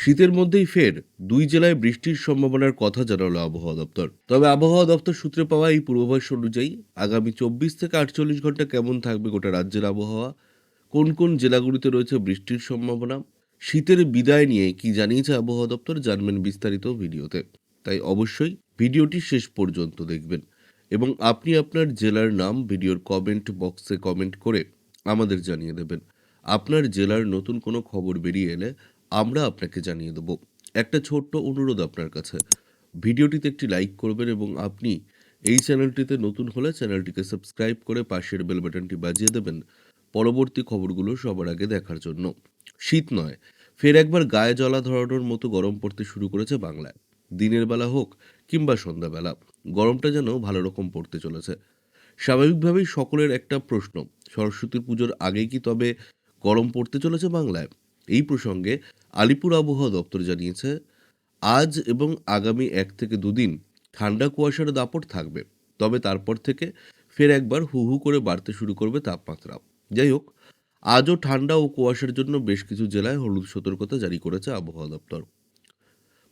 শীতের মধ্যেই ফের দুই জেলায় বৃষ্টির সম্ভাবনার কথা জানালো আবহাওয়া দপ্তর। তবে আবহাওয়া দপ্তর সূত্রে পাওয়া এই পূর্বাভাস অনুযায়ী আগামী চব্বিশ থেকে আটচল্লিশ ঘণ্টা কেমন থাকবে গোটা রাজ্যের আবহাওয়া? কোন কোন জেলাগুলিতে রয়েছে বৃষ্টির সম্ভাবনা? শীতের বিদায় নিয়ে কি জানিয়েছে আবহাওয়া দপ্তর জানবেন বিস্তারিত ভিডিওতে। তাই অবশ্যই ভিডিওটি শেষ পর্যন্ত দেখবেন এবং আপনি আপনার জেলার নাম ভিডিওর কমেন্ট বক্সে কমেন্ট করে আমাদের জানিয়ে দেবেন। আপনার জেলার নতুন কোনো খবর বেরিয়ে এলে আমরা আপনাকে জানিয়ে দেব। একটা ছোট্ট অনুরোধ আপনার কাছে। ভিডিওটিতে একটি লাইক করবেন এবং আপনি এই চ্যানেলটিতে নতুন হলে চ্যানেলটিকে সাবস্ক্রাইব করে পাশের বেল বাটনটি বাজিয়ে দেবেন পরবর্তী খবরগুলো সবার আগে দেখার জন্য। শীত নয়, ফের একবার গায়ে জলা ধরানোর মতো গরম পড়তে শুরু করেছে বাংলায়। দিনের বেলা হোক কিংবা সন্ধ্যাবেলা, গরমটা যেন ভালো রকম পড়তে চলেছে। স্বাভাবিকভাবেই সকলের একটা প্রশ্ন, সরস্বতী পুজোর আগে কি তবে গরম পড়তে চলেছে বাংলায়? এই প্রসঙ্গে আলিপুর আবহাওয়া দপ্তর জানিয়েছে, আজ এবং আগামী এক থেকে দুদিন ঠান্ডা কুয়াশার দাপট থাকবে, তবে তারপর থেকে ফের একবার হু হু করে বাড়তে শুরু করবে তাপমাত্রা। যাই হোক, আজও ঠান্ডা ও কুয়াশার জন্য বেশ কিছু জেলায় হলুদ সতর্কতা জারি করেছে আবহাওয়া দপ্তর।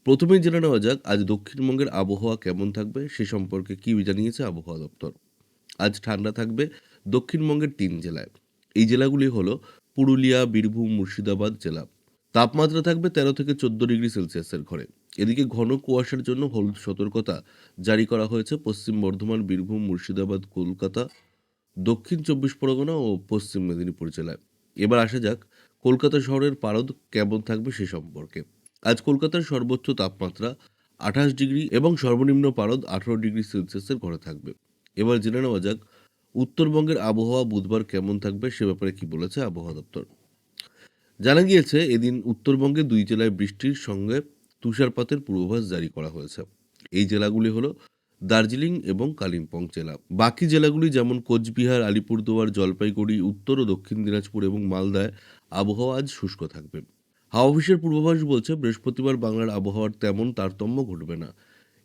প্রথমেই জেনে নেওয়া যাক, আজ দক্ষিণবঙ্গের আবহাওয়া কেমন থাকবে সে সম্পর্কে কি জানিয়েছে আবহাওয়া দপ্তর। আজ ঠান্ডা থাকবে দক্ষিণবঙ্গের তিন জেলায়। এই জেলাগুলি হলো পুরুলিয়া, বীরভূম, মুর্শিদাবাদ জেলা। তাপমাত্রা থাকবে তেরো থেকে চোদ্দ ডিগ্রি সেলসিয়াসের ঘরে। এদিকে ঘন কুয়াশার জন্য হলুদ সতর্কতা জারি করা হয়েছে পশ্চিম বর্ধমান, বীরভূম, মুর্শিদাবাদ, কলকাতা, দক্ষিণ চব্বিশ পরগনা ও পশ্চিম মেদিনীপুর জেলায়। এবার আসা যাক, কলকাতা শহরের পারদ কেমন থাকবে সে সম্পর্কে। আজ কলকাতার সর্বোচ্চ তাপমাত্রা আঠাশ ডিগ্রি এবং সর্বনিম্ন পারদ আঠারো ডিগ্রি সেলসিয়াসের ঘরে থাকবে। এবার জেনে নেওয়া যাক উত্তরবঙ্গের আবহাওয়া বুধবার কেমন থাকবে সে ব্যাপারে কি বলেছে আবহাওয়া দপ্তর? জানা গিয়েছে, এদিন উত্তরবঙ্গে দুই জেলায় বৃষ্টির সঙ্গে তুষারপাতের পূর্বাভাস জারি করা হয়েছে। এই জেলাগুলি হলো দার্জিলিং এবং কালিম্পং জেলা। বাকি জেলাগুলি যেমন কোচবিহার, আলিপুরদুয়ার, জলপাইগুড়ি, উত্তর ও দক্ষিণ দিনাজপুর এবং মালদায় আবহাওয়া আজ শুষ্ক থাকবে। হাওয়া অফিসের পূর্বাভাস বলছে, বৃহস্পতিবার বাংলার আবহাওয়ার তেমন তারতম্য ঘটবে না।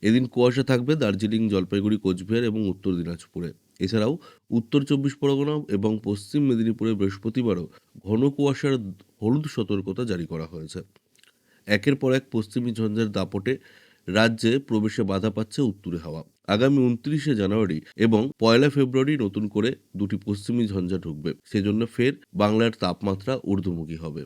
এদিন কুয়াশা থাকবে দার্জিলিং, জলপাইগুড়ি, কোচবিহার এবং উত্তর দিনাজপুরে। এছাড়াও উত্তর চব্বিশ পরগনা এবং পশ্চিম মেদিনীপুরে বৃহস্পতিবারও ঘন কুয়াশার হলুদ সতর্কতা জারি করা হয়েছে। একের পর এক পশ্চিমী ঝঞ্ঝার দাপটে রাজ্যে প্রবেশে বাধা পাচ্ছে উত্তরে হাওয়া। আগামী উনত্রিশে জানুয়ারি এবং পয়লা ফেব্রুয়ারি নতুন করে দুটি পশ্চিমী ঝঞ্ঝা ঢুকবে। সেজন্য ফের বাংলার তাপমাত্রা ঊর্ধ্বমুখী হবে।